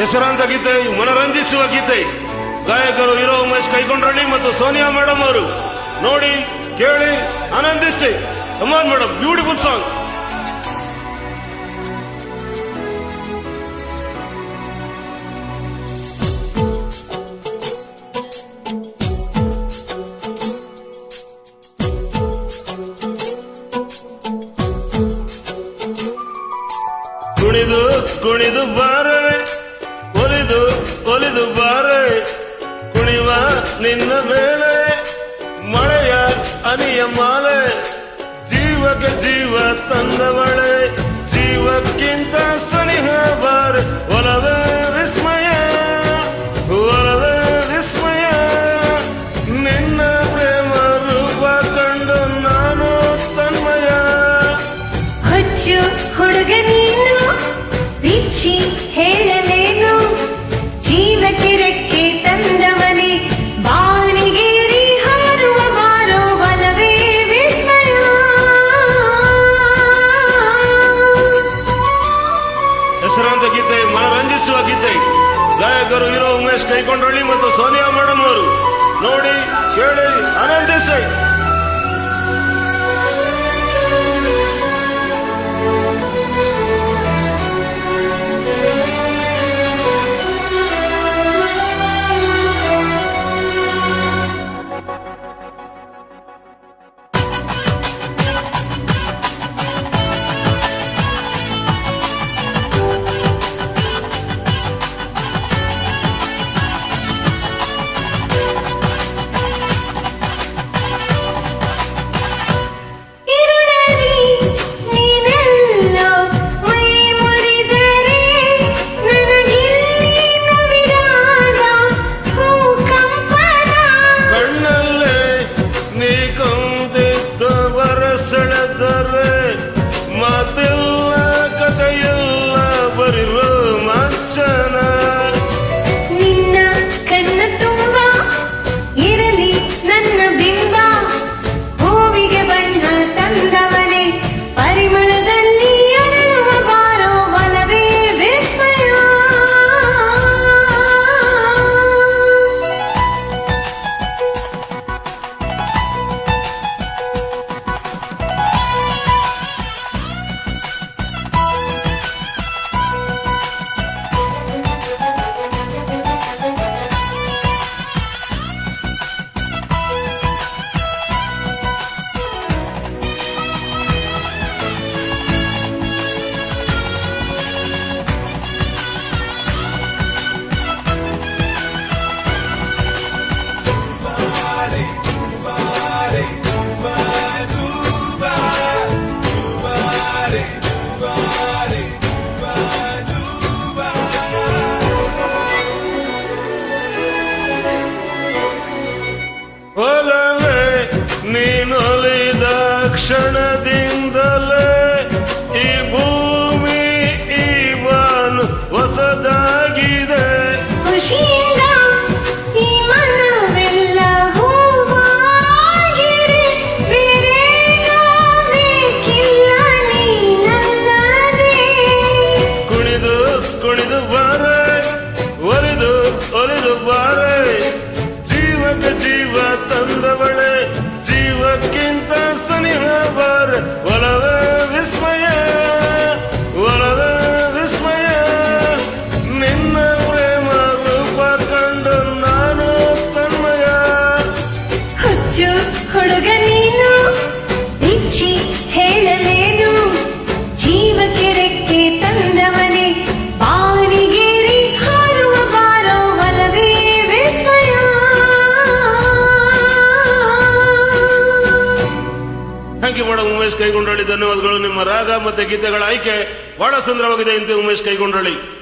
ಹೆಸರಾಂತ ಗೀತೆ, ಮನರಂಜಿಸುವ ಗೀತೆ. ಗಾಯಕರು ಹೀರೋ ಉಮೇಶ್ ಕೈಕೊಂಡ್ರಳ್ಳಿ ಮತ್ತು ಸೋನಿಯಾ ಮೇಡಮ್ ಅವರು. ನೋಡಿ, ಕೇಳಿ, ಆನಂದಿಸಿ. ಕಮಾನ್ ಮೇಡಮ್ ಬ್ಯೂಟಿಫುಲ್ ಸಾಂಗ್ ಕುಣಿದು ಕುಣಿದು ಬಾರೆ ಒಲಿದು ಬಾರೆ, ಕುಣಿವ ನಿನ್ನ ಮೇಲೆ, ಮಳೆಯ ಅನಿಯ ಮಾಲೆ, ಜೀವಕ್ಕೆ ಜೀವ ತಂದವಳೆ, ಜೀವಕ್ಕಿಂತ ಸನಿಹ ಬಾರೆ, ಒಲವೇ ವಿಸ್ಮಯ ಒಲವೇ ವಿಸ್ಮಯ. ನಿನ್ನ ಪ್ರೇಮ ರೂಪ ಕಂಡು ನಾನು ತನ್ಮಯ. ಹುಚ್ಚು ಹುಡುಗ ನೀನು ಬಿಚ್ಚಿ ಗೀತೆ ಗಾಯಕರು ಹೀರೋ ಉಮೇಶ್ ಕೈಕೊಂಡಳ್ಳಿ ಮತ್ತು ಸೋನಿಯಾ ಮೇಡಮ್ ಅವರು ನೋಡಿ ಕೇಳಿ ಆನಂದಿಸಿ. ಕ್ಷಣದಿಂದಲೇ ಮೇಡಮ್ ಉಮೇಶ್ ಕೈಗೊಂಡಳ್ಳಿ ಧನ್ಯವಾದಗಳು. ನಿಮ್ಮ ರಾಗ ಮತ್ತೆ ಗೀತೆಗಳ ಆಯ್ಕೆ ಬಹಳ ಸುಂದರವಾಗಿದೆ. ಎಂದು ಉಮೇಶ್ ಕೈಗೊಂಡಳ್ಳಿ